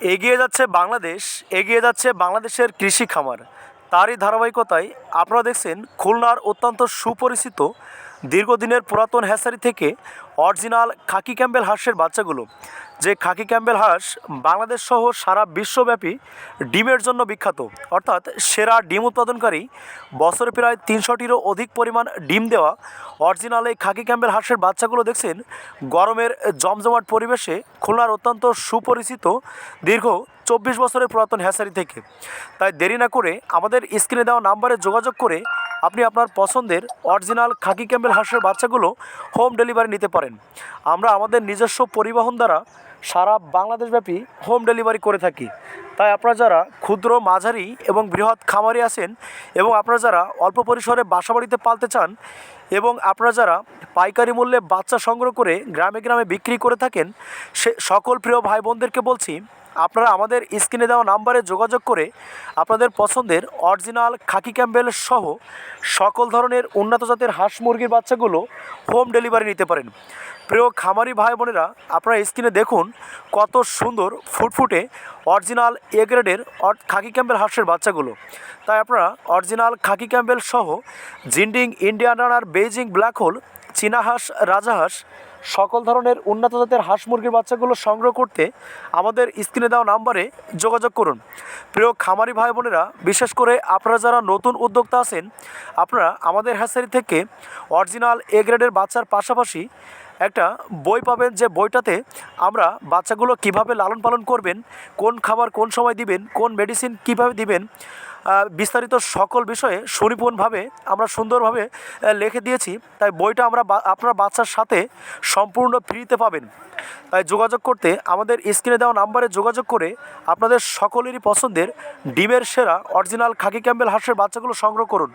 এগিয়ে যাচ্ছে বাংলাদেশ, এগিয়ে যাচ্ছে বাংলাদেশের কৃষি খামার। তারই ধারাবাহিকতায় আপনারা দেখছেন খুলনার অত্যন্ত সুপরিচিত দীর্ঘদিনের পুরাতন হ্যাসারি থেকে অরিজিনাল খাকি ক্যাম্বেল হাঁসের বাচ্চাগুলো, যে খাকি ক্যাম্বেল হাঁস বাংলাদেশ সহ সারা বিশ্বব্যাপী ডিমের জন্য বিখ্যাত, অর্থাৎ সেরা ডিম উৎপাদনকারী, বছরে প্রায় তিনশোটিরও অধিক পরিমাণ ডিম দেওয়া অরিজিনাল এই খাকি ক্যাম্বেল হাঁসের বাচ্চাগুলো দেখছেন গরমের জমজমাট পরিবেশে খুলনার অত্যন্ত সুপরিচিত দীর্ঘ চব্বিশ বছরের পুরাতন হ্যাসারি থেকে। তাই দেরি না করে আমাদের স্ক্রিনে দেওয়া নাম্বারে যোগাযোগ করে আপনি আপনার পছন্দের অরিজিনাল খাকি ক্যাম্বেল হাঁসের বাচ্চাগুলো হোম ডেলিভারি নিতে পারেন। আমরা আমাদের নিজস্ব পরিবহন দ্বারা সারা বাংলাদেশব্যাপী হোম ডেলিভারি করে থাকি। তাই আপনারা যারা ক্ষুদ্র মাঝারি এবং বৃহৎ খামারি আছেন এবং আপনারা যারা অল্প পরিসরে বাসাবাড়িতে পালতে চান এবং আপনারা যারা পাইকারি মূল্যে বাচ্চা সংগ্রহ করে গ্রামে গ্রামে বিক্রি করে থাকেন, সে সকল প্রিয় ভাই বোনদেরকে বলছি, আপনারা আমাদের স্ক্রিনে দেওয়া নাম্বারে যোগাযোগ করে আপনাদের পছন্দের অরিজিনাল খাকি ক্যাম্বেল সহ সকল ধরনের উন্নত জাতের হাঁস মুরগির বাচ্চাগুলো হোম ডেলিভারি নিতে পারেন। প্রিয় খামারি ভাই বোনেরা আপনারা স্ক্রিনে দেখুন কত সুন্দর ফুটফুটে অরিজিনাল এ গ্রেডের খাকি ক্যাম্বেল হাঁসের বাচ্চাগুলো। তাই আপনারা অরিজিনাল খাকি ক্যাম্বেল সহ Jinding, Indian runner Beijing black hole, চীনা হাঁস রাজাহাঁস সকল ধরনের উন্নত জাতের হাঁস মুরগির বাচ্চাগুলো সংগ্রহ করতে আমাদের স্ক্রিনে দেওয়া নাম্বারে যোগাযোগ করুন। প্রিয় খামারি ভাই বোনেরা, বিশেষ করে আপনারা যারা নতুন উদ্যোক্তা আছেন, আপনারা আমাদের হ্যাসারি থেকে অরিজিনাল এ গ্রেডের বাচ্চার পাশাপাশি একটা বই পাবেন যে বইটাতে আমরা বাচ্চাগুলো কীভাবে লালন পালন করবেন, কোন খাবার কোন সময় দিবেন, কোন মেডিসিন কীভাবে দিবেন বিস্তারিত সকল বিষয়ে সুনিপুণভাবে আমরা সুন্দরভাবে লিখে দিয়েছি। তাই বইটা আমরা আপনার বাচ্চার সাথে সম্পূর্ণ ফ্রিতে পাবেন। তাই যোগাযোগ করতে আমাদের স্ক্রিনে দেওয়া নাম্বারে যোগাযোগ করে আপনাদের সকলেরই পছন্দের ডিমের সেরা অরিজিনাল খাকি ক্যাম্বেল হাঁসের বাচ্চাগুলো সংগ্রহ করুন।